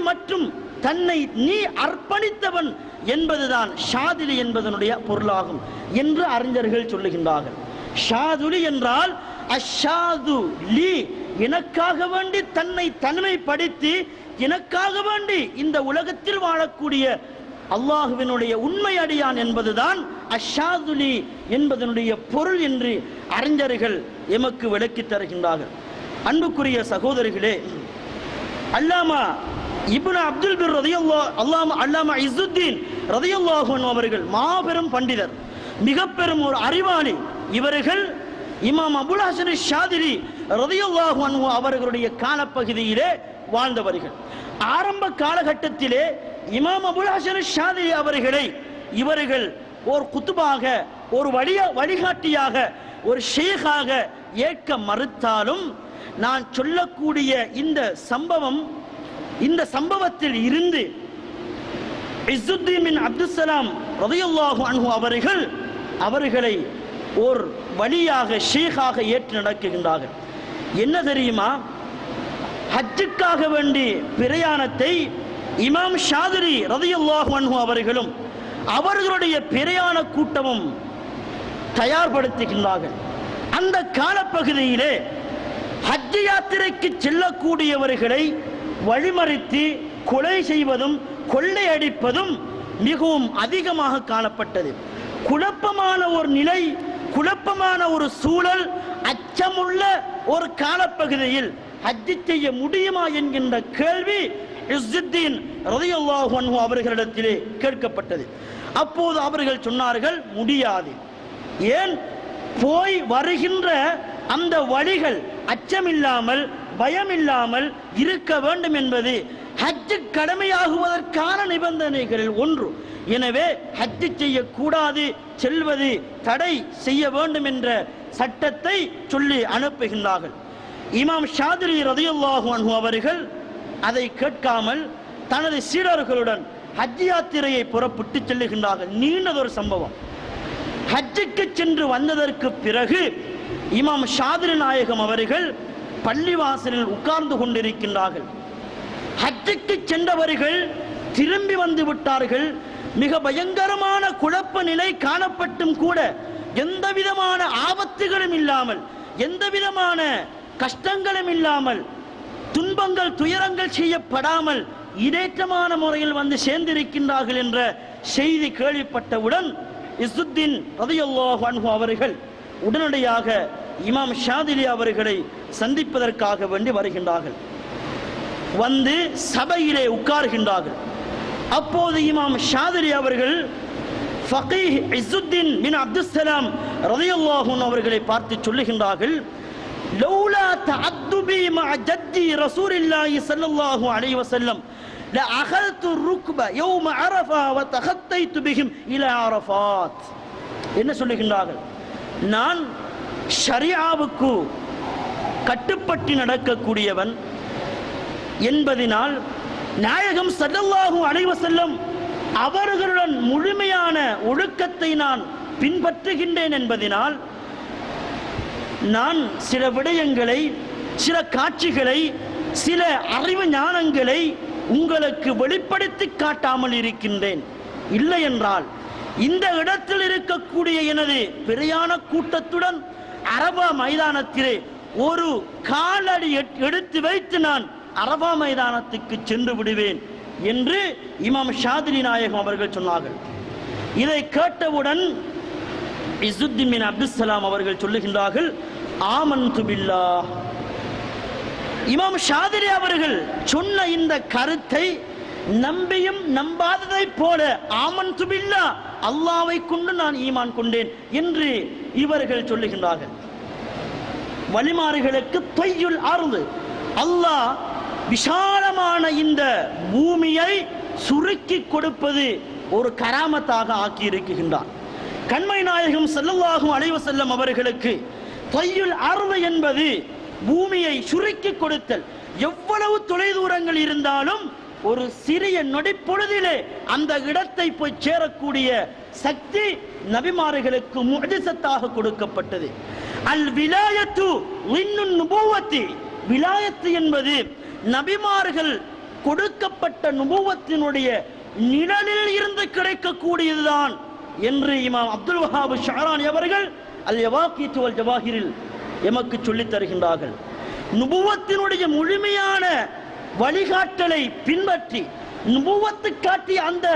மட்டும் தன்னை நீ அர்ப்பணித்தவன் என்பதுதான் ஷாதிலி என்பதனுடைய பொருளாகும் என்று அறிஞர்கள் சொல்லுகின்றார்கள். ஷாதுலி என்றால் அஷாது லி எனக்காக வேண்டி தன்னை தனிமைப்படுத்தி எனக்காக வேண்டி இந்த உலகத்தில் வாழக்கூடிய அல்லாஹுவினுடைய உண்மை அடியான் என்பதுதான் அஷாதுலி என்பதனுடைய பொருள் என்று அறிஞர்கள் எமக்கு விளக்கித் தருகின்றார்கள். அன்புக்குரிய சகோதரிகளே அல்லாமா இப்னு அப்துல் பிர் ரதியல்லா அல்லாம அல்லாமா இசுத்தீன் ரதியல்லாஹு அவர்கள் மாபெரும் பண்டிதர் மிக பெரும் ஒரு அறிவாளி. இவர்கள் இமாம் அபுல் ஹசன் ஷாதிரி ரதியல்லாஹு அவர்களுடைய காலப்பகுதியிலே வாழ்ந்தவர்கள். ஆரம்ப காலகட்டத்திலே இமாம் அபுல் ஹசன் ஷாதிரி அவர்களை இவர்கள் ஒரு குத்துபாக ஒரு வழிய வழிகாட்டியாக ஒரு ஷேகாக ஏற்க மறுத்தாலும் நான் சொல்லக்கூடிய இந்த சம்பவம் இந்த சம்பவத்தில் இருந்து இசுத்தீமின் அப்துல் அப்துசலாம் ரதையுல்லாஹு அன்ஹு அவர்கள் அவர்களை ஒரு வழியாக ஷேகாக ஏற்று நடக்குகின்றார்கள். என்ன தெரியுமா? ஹஜ்ஜுக்காக வேண்டி பிரயாணத்தை இமாம் ஷாதிரி ரதையுல்லாஹு அன்ஹு அவர்களும் அவர்களுடைய பிரயாண கூட்டமும் தயார்படுத்துகின்றார்கள். அந்த காலப்பகுதியிலே ஹஜ் யாத்திரைக்கு செல்லக்கூடியவர்களை வழிமறித்து கொலை செய்வதும் கொள்ளையடிப்பதும் மிகவும் அதிகமாக காணப்பட்டது. குழப்பமான ஒரு நிலை குழப்பமான ஒரு சூழல் அச்சமுள்ள ஒரு காலப்பகுதியில் ஹஜ்ஜி செய்ய முடியுமா என்கின்ற கேள்வி இஸ்ஸுத்தீன் ரலியல்லாஹு அவர்களிடத்திலே கேட்கப்பட்டது. அப்போது அவர்கள் சொன்னார்கள் முடியாது. ஏன்? போய் வருகின்ற அந்த வழிகள் அச்சமில்லாமல் பயமில்லாமல் இருக்க வேண்டும் என்பது ஹஜ்ஜு கடமையாகுவதற்கான நிபந்தனைகளில் ஒன்று. எனவே ஹஜ்ஜு செய்யக்கூடாது செல்வது தடை செய்ய வேண்டும் என்ற சட்டத்தை சொல்லி அனுப்புகின்றார்கள். இமாம் ஷாதிரி ரதியுல்லாஹு அன்ஹு அவர்கள் அதை கேட்காமல் தனது சீடர்களுடன் ஹஜ் யாத்திரையை புறப்பட்டு செல்லுகின்றார்கள். நீண்டதொரு சம்பவம். ஹஜ்ஜுக்கு சென்று வந்ததற்கு பிறகு இமாம் ஷாதிரி நாயகம் அவர்கள் பள்ளிவாசலில் உட்கார்ந்து கொண்டிருக்கின்றார்கள். ஹஜ்ஜுக்கு சென்றவர்கள் திரும்பி வந்து விட்டார்கள். மிக பயங்கரமான குழப்ப நிலை காணப்பட்டும் கூட எந்த விதமான ஆபத்துகளும் இல்லாமல் எந்த விதமான கஷ்டங்களும் இல்லாமல் துன்பங்கள் துயரங்கள் செய்யப்படாமல் இடேற்றமான முறையில் வந்து சேர்ந்திருக்கின்றார்கள் என்ற செய்தி கேள்விப்பட்டவுடன் இசுத்தீன் ரதியல்லாஹு அவர்கள் உடனடியாக இமாம் ஷாதிலி அவர்களை சந்திப்பதற்காக வேண்டி வருகின்றார்கள் வந்து சபையிலே உட்கார்கின்றார்கள் அப்போது இமாம் ஷாதிலி அவர்கள் ஃபகீஹ் இசுத்தீன் பின் அப்துஸ்ஸலாம் ரலியல்லாஹு அன்ஹு அவர்களை பார்த்து சொல்லுகின்றார்கள் லௌலா தஅத்துபி மஅ ஜத்தி ரசூலில்லாஹி ஸல்லல்லாஹு அலைஹி வஸல்லம் لأخذت الركب يوم عرفة وتخطيت بهم إلى عرفات என்ன சொல்லுகின்றார்கள் நான் ஷரியாவுக்கு கட்டுப்பட்டு நடக்கக்கூடியவன் என்பதினால் நாயகம் ஸல்லல்லாஹு அனைவசல்லம் அவர்களுடன் முழுமையான ஒழுக்கத்தை நான் பின்பற்றுகின்றேன் என்பதினால் நான் சில விடயங்களை சில காட்சிகளை சில அறிவு ஞானங்களை உங்களுக்கு வெளிப்படுத்தி காட்டாமல் இருக்கின்றேன். இல்லை என்றால் இந்த இடத்தில் இருக்கக்கூடிய எனது பிரயாண கூட்டத்துடன் அரபா மைதானத்திலே ஒரு காலடி எட்- எடுத்து வைத்து நான் அரபா மைதானத்துக்கு சென்று விடுவேன் என்று இமாம் ஷாதிரி நாயகம் அவர்கள் சொன்னார்கள். இதை கேட்டவுடன் இசுத்தின் பின் அப்துஸ்ஸலாம் அவர்கள் சொல்லுகின்றார்கள் ஆமன் துபில்லா இமாம் ஷாதிரி அவர்கள் சொன்ன இந்த கருத்தை நம்பியும் நம்பாததைப் போல ஆமன் துபில்லா அல்லாவை கொண்டு நான் ஈமான் கொண்டேன் என்று இவர்கள் சொல்லுகின்றார்கள். வழிமாறுகளுக்கு தொய்யுள் ஆறுது அல்லாஹ் விசாலமான இந்த பூமியை சுருக்கி கொடுப்பது ஒரு கராமத்தாக ஆக்கி இருக்குகின்றான் கண்மை நாயகம் செல்லவாகும் அலைவு செல்லும் அவர்களுக்கு தொய்யுள் அருள் என்பது பூமியை சுருக்கி கொடுத்தல். எவ்வளவு தொலைதூரங்கள் இருந்தாலும் ஒரு சிறிய நொடிப்பொழுதிலே அந்த இடத்தை போய் சேரக்கூடிய சக்தி நபிமார்களுக்கு முஜிசத்தாக கொடுக்கப்பட்டது. அல் விலாயத்து இன்னும் நுபுவத்தி. விலாயத்து என்பது நபிமார்கள் கொடுக்கப்பட்ட நுபுவத்தினுடைய நிழலில் இருந்து கிடைக்கக்கூடியதுதான் என்று இமாம் அப்துல் வஹாபு ஷாரானி அவர்கள் அல் யவாக்கீத்து வல் ஜவாஹிரில் எமக்கு சொல்லித் தருகின்றார்கள். நுபுவத்தினுடைய முழுமையான வழிகாட்டலை பின்பற்றி நுபுவத்து காட்டி அந்த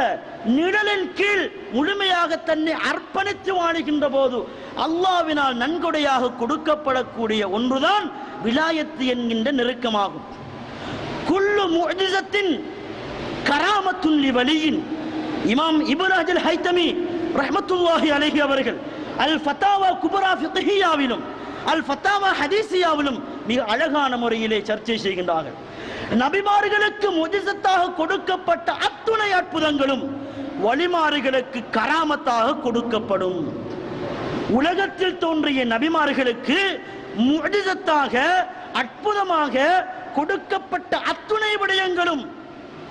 நிழலின் கீழ் முழுமையாக தன்னை அர்ப்பணித்து வாழுகின்ற போது அல்லாவினால் நன்கொடையாக கொடுக்கப்படக்கூடிய ஒன்றுதான் விலாயத்து என்கின்ற நெருக்கமாகும். குள்ளு முஜிசத்தின் கராமத்துல்லி வழியின் இமாம் இபுராஜல் ஹைத்தமி ரஹமத்துல்லாஹி அலஹி அவர்கள் அல் ஃபத்தாவா குபரா ஃபிக்ஹியாவிலும் அல் ஃபத்தாவா ஹதீசியாவிலும் மிக அழகான முறையிலே சர்ச்சை செய்கின்றார்கள். நபிமார்களுக்கு முஜிசத்தாக கொடுக்கப்பட்ட அத்துணை அற்புதங்களும் வழிமாறுகளுக்கு கராமத்தாக கொடுக்கப்படும். உலகத்தில் தோன்றிய நபிமார்களுக்கு முஜிசத்தாக அற்புதமாக கொடுக்கப்பட்ட அத்துணை விடயங்களும்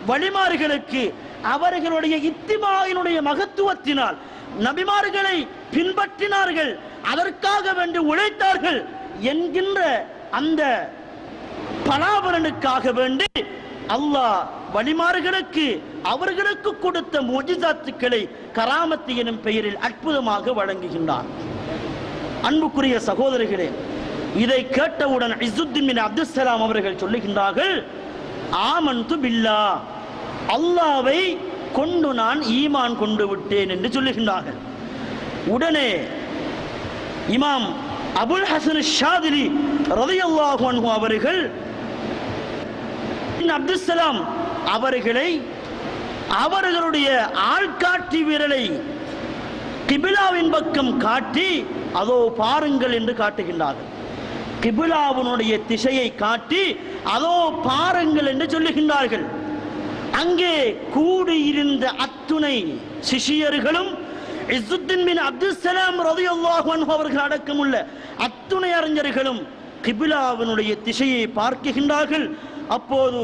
வழிமாறுகளுக்கு அவர்களுடைய இத்திமாயினுடைய மகத்துவத்தினால் நபிமார்களை பின்பற்றினார்கள் அதற்காக வேண்டி உழைத்தார்கள் என்கின்ற அந்த பலாபலனுக்காக வேண்டி அல்லாஹ் வழிமாறுகளுக்கு அவர்களுக்கு கொடுத்த முஜிசாத்துக்களை கராமத்து எனும் பெயரில் அற்புதமாக வழங்குகின்றார். அன்புக்குரிய சகோதரர்களே இதை கேட்டவுடன் இசுத்தின் பின் சலாம் அவர்கள் சொல்லுகின்றார்கள் ஆமன்து பில்லா அல்லாவை கொண்டு நான் ஈமான் கொண்டு விட்டேன் என்று சொல்லுகின்றார்கள். உடனே இமாம் அபுல் ஹசன் ஷாதிரி ரதையல்லாஹு அன்ஹு அவர்கள் அப்துல் அவர்களை அவர்களுடைய ஆள்காட்டி விரலை கிபிலாவின் பக்கம் காட்டி அதோ பாருங்கள் என்று காட்டுகின்றார்கள். கிபிலாவினுடைய திசையை காட்டி அதோ பாருங்கள் என்று சொல்லுகின்றார்கள். அங்கே கூடியிருந்த அத்துணை சிஷியர்களும் இசுத்தின் பின் அப்துல் சலாம் ரதியல்லாஹு அன்ஹு அவர்கள் அடக்கமுள்ள அத்துணை அறிஞர்களும் கிபிலாவினுடைய திசையை பார்க்குகின்றார்கள். அப்போது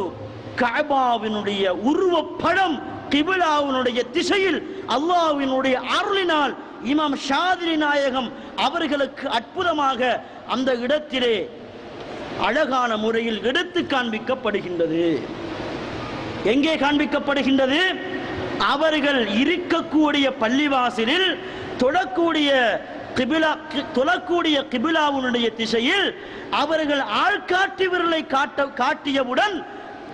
கஅபாவினுடைய உருவப்படம் கிபிலாவினுடைய திசையில் அல்லாவினுடைய அருளினால் இமாம் ஷாதிரி நாயகம் அவர்களுக்கு அற்புதமாக அந்த இடத்திலே அழகான முறையில் எடுத்து காண்பிக்கப்படுகின்றது. எங்கே காண்பிக்கப்படுகின்றது? அவர்கள் இருக்கக்கூடிய பள்ளிவாசலில் தொடக்கூடிய கிபிலா கி- தொழக்கூடிய கிபிலாவுனுடைய திசையில் அவர்கள் ஆள்காட்டி விரலை காட்ட காட்டியவுடன்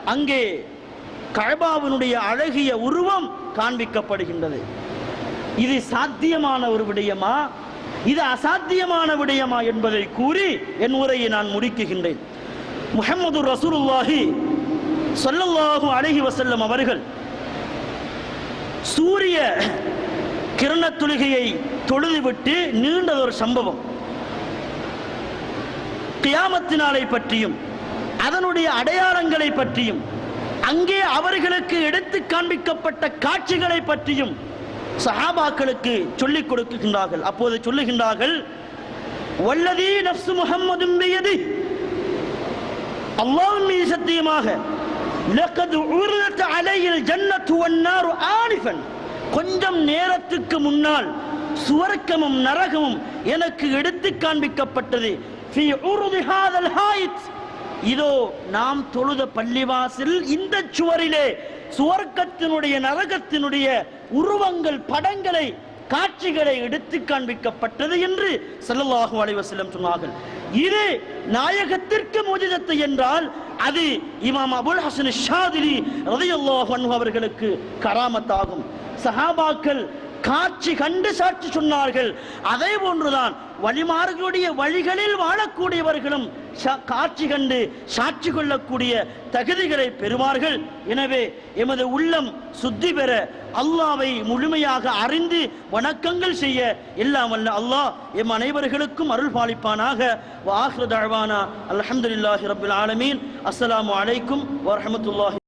அங்கே கழபாவினுடைய அழகிய உருவம் காண்பிக்கப்படுகின்றது. இது சாத்தியமான ஒரு விடயமா? இது அசாத்தியமான விடயமா என்பதை கூறி என் உரையை நான் முடிக்குகின்றேன் முகமது ரசூலுல்லாஹி ஸல்லல்லாஹு அழகி வசல்லம் அவர்கள் சூரிய கிரணத் தொழுகையை தொழுதுவிட்டு நீண்டதொரு சம்பவம். கியாமத்து நாளை பற்றியும் அதனுடைய அடையாளங்களை பற்றியும் அங்கே அவர்களுக்கு எடுத்து காண்பிக்கப்பட்ட காட்சிகளை பற்றியும் சஹாபாக்களுக்கு சொல்லிக் கொடுக்கின்றார்கள். அப்போது சொல்லுகின்றார்கள் வல்லதி நப்சு முகம்மதும் பெய்யது அல்லாவும் மீது சத்தியமாக அலையில் ஜன்னத்து வன்னாரு ஆனிஃபன். கொஞ்சம் நேரத்துக்கு முன்னால் சுவர்க்கமும் நரகமும் எனக்கு எடுத்து காண்பிக்கப்பட்டது. ஃபி இதோ நாம் தொழுத பள்ளிவாசல் இந்த சுவரிலே சுவர்க்கத்தினுடைய நரகத்தினுடைய உருவங்கள் படங்களை காட்சிகளை எடுத்து காண்பிக்கப்பட்டது என்று ஸல்லல்லாஹு அலைஹி சொன்னார்கள். இது நாயகத்திற்கு முஜிதத்து என்றால் அது இமாம் அபுல் ஹசன் ஷாதிலி ரதையல்லாஹ் அவர்களுக்கு கராமத்தாகும். சஹாபாக்கள் காட்சி கண்டு சாட்சி சொன்னார்கள். அதே போன்றுதான் வழிமார்களுடைய வழிகளில் வாழக்கூடியவர்களும் காட்சி கண்டு சாட்சி கொள்ளக்கூடிய தகுதிகளை பெறுவார்கள். எனவே எமது உள்ளம் சுத்தி பெற அல்லாவை முழுமையாக அறிந்து வணக்கங்கள் செய்ய எல்லாம் வல்ல அல்லாஹ் எம் அனைவர்களுக்கும் அருள் பாலிப்பானாக. வாஹ்ரதாழ்வானா அலமதுல்லாஹி ரபுல் ஆலமீன். அஸ்லாம் அலைக்கும் வரமத்துல்லாஹி